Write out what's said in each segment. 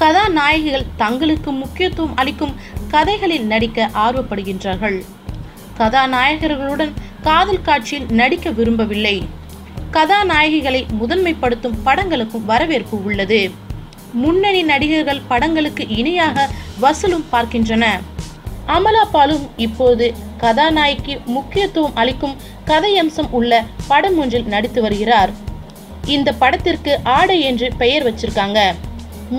கதாநாயகிகள் தங்களுக்கு முக்கியத்துவம் அளிக்கும் கதைகளில் நடிக்க ஆர்வப்படுகின்றார்கள். கதாநாயகர்களுடன் காதல் காட்சியில் நடிக்க விரும்பவில்லை. கதாநாயகிகளை முதன்மைப்படுத்தும் படங்களுக்கும் வரவேற்பு உள்ளது. முன்னணி நடிகர்கள் படங்களுக்கு இணையாக வசூலும் பார்க்கின்றன. அமலா பாலும் இப்போது கதாநாயகி முக்கியத்துவம் அளிக்கும் கதையம்சம் உள்ள படம் ஒன்றில் நடித்து வருகிறார். இந்த படத்திற்கு ஆடை என்று பெயர் வச்சிருக்காங்க.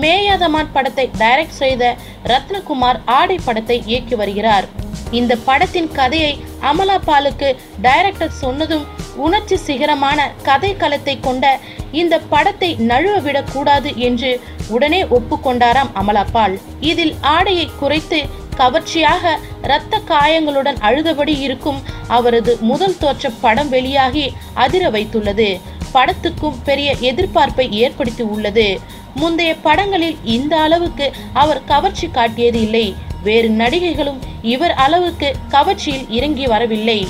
மேயாதமான் படத்தை டைரக்ட் செய்த ரத்னகுமார் ஆடை படத்தை இயக்கி வருகிறார். இந்த படத்தின் கதையை அமலா பாலுக்கு டைரக்டர் சொன்னதும் உணர்ச்சி சிகரமான கதை களத்தை கொண்ட இந்த படத்தை நழுவ விடக்கூடாது என்று உடனே ஒப்புக்கொண்டாராம் அமலாபால் இதில் ஆடையை குறைத்து கவர்ச்சியாக இரத்த காயங்களுடன் அழுதபடி இருக்கும் அவரது முதல் தோற்ற படம் வெளியாகி அதிர வைத்துள்ளது. படத்துக்கும் பெரிய எதிர்பார்ப்பை ஏற்படுத்தி உள்ளது. முந்தைய படங்களில் இந்த அளவுக்கு அவர் கவர்ச்சி காட்டியது இல்லை. வேறு நடிகைகளும் இவர் அளவுக்கு கவர்ச்சியில் இறங்கி வரவில்லை.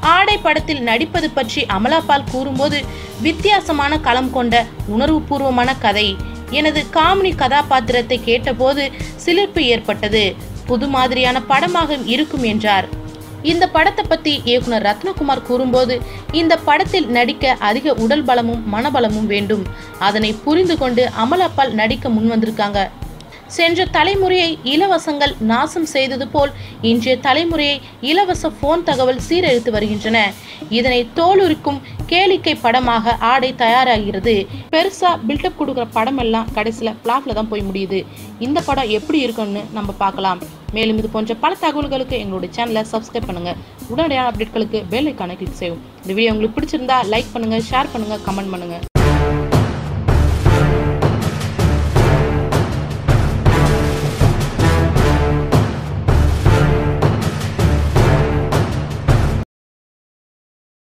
ஆடை படத்தில் நடிப்பது பற்றி அமலாபால் கூறும்போது வித்தியாசமான களம் கொண்ட உணர்வுபூர்வமான கதை. எனது காமெடி கதாபாத்திரத்தை கேட்டபோது சிலிர்ப்பு ஏற்பட்டது. புது மாதிரியான படமாக இருக்கும் என்றார். இந்த படத்தை பத்தி இயக்குனர் ரத்னகுமார் கூறும்போது இந்த படத்தில் நடிக்க அதிக உடல் பலமும் மனபலமும் வேண்டும். அதனை புரிந்து கொண்டு அமலாபால் நடிக்க முன்வந்திருக்காங்க சென்ற தலைமுறையை இலவசங்கள் நாசம் செய்தது போல் இன்றைய தலைமுறையை இலவச போன் தகவல் சீரழித்து வருகின்றன. இதனை தோலுரிக்கும் கேளிக்கை படமாக ஆடை தயாராகிறது. பெருசா பில்டப் கொடுக்குற படம் எல்லாம் கடைசியில் பிளாக்ல தான் போய் முடியுது. இந்த படம் எப்படி இருக்கும்னு நம்ம பார்க்கலாம். மேலும் இது போன்ற பல தகவல்களுக்கு எங்களுடைய சேனலை சப்ஸ்கிரைப் பண்ணுங்க. உடனடியான அப்டேட்களுக்கு பெல் ஐக்கானை கிளிக் செய்யும் இந்த வீடியோ உங்களுக்கு பிடிச்சிருந்தா லைக் பண்ணுங்க ஷேர் பண்ணுங்க கமெண்ட் பண்ணுங்க.